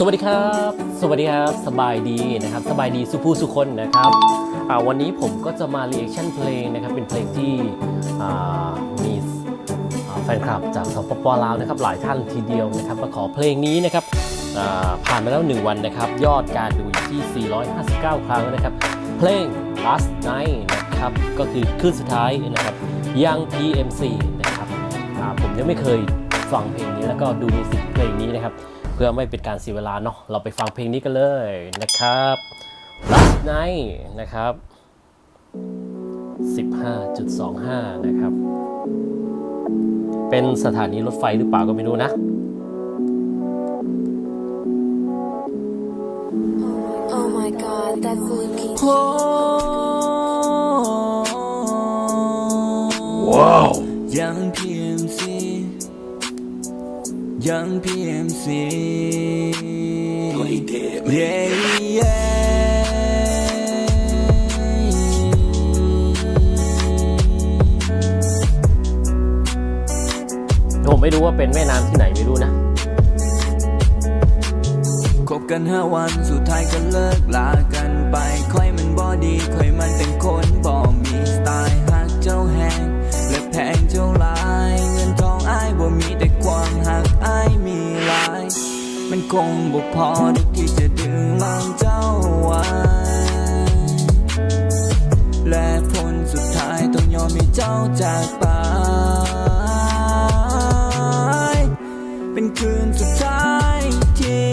สวัสดีครับ สวัสดีครับสบายดีนะครับสบายดีสุภูสุคนนะครับอ่าวันนี้ผมก็จะมาเรีแอคชั่นเพลงนะครับเป็นเพลงที่มีแฟนคลับจากสปปลาวนะครับหลายท่านทีเดียวนะครับมาขอเพลงนี้นะครับผ่านมาแล้ว 1 วันนะครับ ยอดการดูอยู่ที่ 459 ครั้งนะครับ เพลง last night นะครับก็คือคืนสุดท้ายนะครับยัง PMC นะครับผมยังไม่เคยฟังเพลงนี้แล้วก็ดูมิวสิกเพลงนี้นะครับ พื่อไม่เป็นการเสียเวลาเนาะเราไปฟังเพลงนี้กันเลยนะครับ last night นะครับ 15.25 นะครับ เป็นสถานีรถไฟหรือเปล่าก็ไม่รู้นะ Oh my god, that's looking ว้าวยัง PMC ยัง PMC เย้เย้ผมไม่รู้ว่าเป็นแม่น้ำที่ไหนไม่รู้นะคบกันห้าวันสุดท้ายก็เลิกลากันไป ค่อยมันบอดี ค่อย มันคงบ่พอที่จะดึงลองเจ้าไว้ และผลสุดท้ายต้องยอมให้เจ้าจากไป เป็นคืนสุดท้ายที่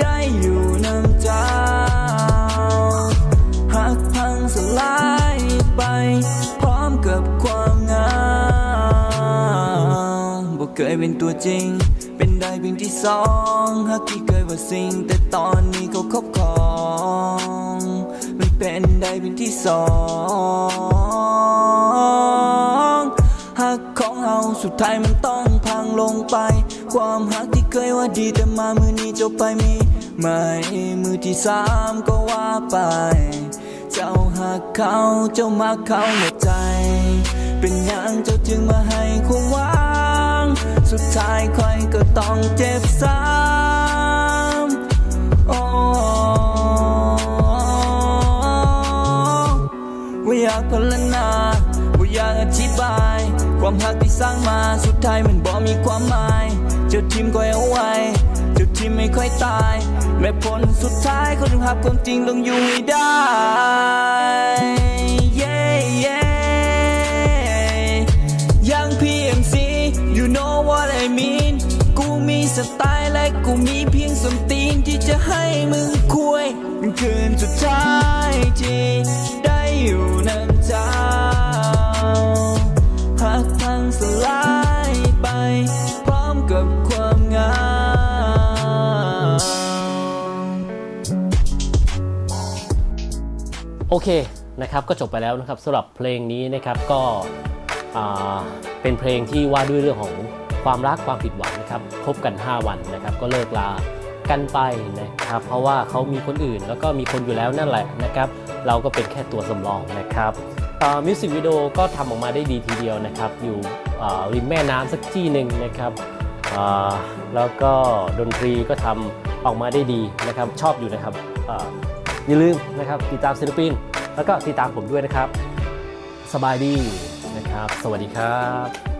ได้อยู่นำเจ้า หักพังสลายไป พร้อมกับความเหงาบ่เคยเป็นตัวจริง เป็นได้เพียงที่สองหักที่เคยว่าสิ่ง แต่ตอนนี้เขาครอบครองมันเป็นได้เพียงที่สองหักของเฮาสุดท้ายมันต้องพังลงไป ความหักที่เคยว่าดีแต่มามือนี้จ้าไปมีไหมมือที่สามก็ว่าไป เจ้าหักเขาเจ้ามาเขาหมดใจ เป็นยังเจ้าจึงมาให้ความหวัง สุดท้ายค ต้องเจ็บซ้ำโอ้ว่าอยากพลนาว่าอยากอธิบาย ความหักที่สร้างมาสุดท้ายมันบ่มีความหมายเจ้าทิมก็เอาไว้เจ้าทิมไม่ค่อยตาย แม้ผลสุดท้ายเขาถึงหับความจริงลงอยู่ให้ได้เย้เย้ยัง PMC you know what I mean สไตล์และกูมีเพียงสมตีนที่จะให้มึงคุยเคืนสุดท้ายที่ได้อยู่นั่นเจ้าหักพังสลายไป พร้อมกับความงามโอเคนะครับก็จบไปแล้วนะครับสำหรับเพลงนี้นะครับก็เป็นเพลงที่ว่าด้วยเรื่องของ ความรักความผิดหวังนะครับคบกัน 5 วันนะครับก็เลิกลากันไปนะครับเพราะว่าเขามีคนอื่นแล้วก็มีคนอยู่แล้วนั่นแหละนะครับเราก็เป็นแค่ตัวสำรองนะครับมิวสิกวิดีโอก็ทำออกมาได้ดีทีเดียวนะครับอยู่อ่าริมแม่น้ำสักที่หนึ่งนะครับแล้วก็ดนตรีก็ทำออกมาได้ดีนะครับชอบอยู่นะครับออย่าลืมนะครับติดตามศิลปิน แล้วก็ติดตามผมด้วยนะครับ สบายดีนะครับ สวัสดีครับ